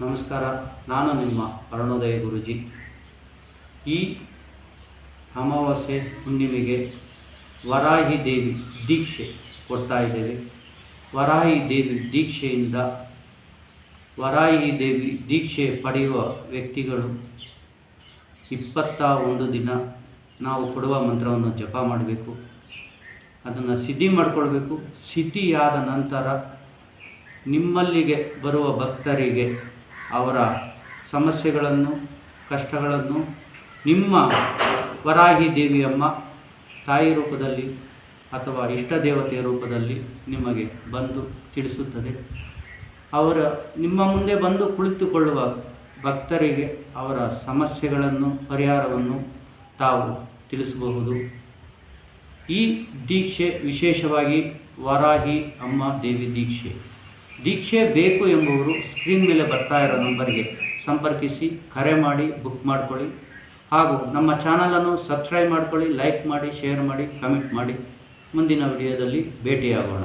ನಮಸ್ಕಾರ, ನಾನು ನಿಮ್ಮ ಅರುಣೋದಯ ಗುರುಜಿ. ಈ ಅಮಾವಾಸ್ಯೆ ಹುಣ್ಣಿಮೆಗೆ ವರಾಹಿ ದೇವಿ ದೀಕ್ಷೆ ಕೊಡ್ತಾ ಇದ್ದೇವೆ. ವರಾಹಿ ದೇವಿ ದೀಕ್ಷೆಯಿಂದ ವರಾಹಿ ದೇವಿ ದೀಕ್ಷೆ ಪಡೆಯುವ ವ್ಯಕ್ತಿಗಳು ಇಪ್ಪತ್ತ ಒಂದು ದಿನ ನಾವು ಕೊಡುವ ಮಂತ್ರವನ್ನು ಜಪ ಮಾಡಬೇಕು. ಅದನ್ನು ಸಿದ್ಧಿ ಮಾಡಿಕೊಳ್ಬೇಕು. ಸಿದ್ಧಿಯಾದ ನಂತರ ನಿಮ್ಮಲ್ಲಿಗೆ ಬರುವ ಭಕ್ತರಿಗೆ ಅವರ ಸಮಸ್ಯೆಗಳನ್ನು, ಕಷ್ಟಗಳನ್ನು ನಿಮ್ಮ ವರಾಹಿ ದೇವಿಯಮ್ಮ ತಾಯಿ ರೂಪದಲ್ಲಿ ಅಥವಾ ಇಷ್ಟ ದೇವತೆಯ ರೂಪದಲ್ಲಿ ನಿಮಗೆ ಬಂದು ತಿಳಿಸುತ್ತದೆ. ಅವರ ನಿಮ್ಮ ಮುಂದೆ ಬಂದು ಕುಳಿತುಕೊಳ್ಳುವ ಭಕ್ತರಿಗೆ ಅವರ ಸಮಸ್ಯೆಗಳನ್ನು, ಪರಿಹಾರವನ್ನು ತಾವು ತಿಳಿಸಬಹುದು. ಈ ದೀಕ್ಷೆ ವಿಶೇಷವಾಗಿ ವರಾಹಿ ಅಮ್ಮ ದೇವಿ ದೀಕ್ಷೆ. ದೀಕ್ಷೆ ಬೇಕು ಎಂಬುವರು ಸ್ಕ್ರೀನ್ ಮೇಲೆ ಬರ್ತಾ ಇರೋ ನಂಬರ್ಗೆ ಸಂಪರ್ಕಿಸಿ, ಕರೆ ಮಾಡಿ, ಬುಕ್ ಮಾಡ್ಕೊಳ್ಳಿ. ಹಾಗೂ ನಮ್ಮ ಚಾನಲನ್ನು ಸಬ್ಸ್ಕ್ರೈಬ್ ಮಾಡ್ಕೊಳ್ಳಿ, ಲೈಕ್ ಮಾಡಿ, ಶೇರ್ ಮಾಡಿ, ಕಮೆಂಟ್ ಮಾಡಿ. ಮುಂದಿನ ವಿಡಿಯೋದಲ್ಲಿ ಭೇಟಿಯಾಗೋಣ.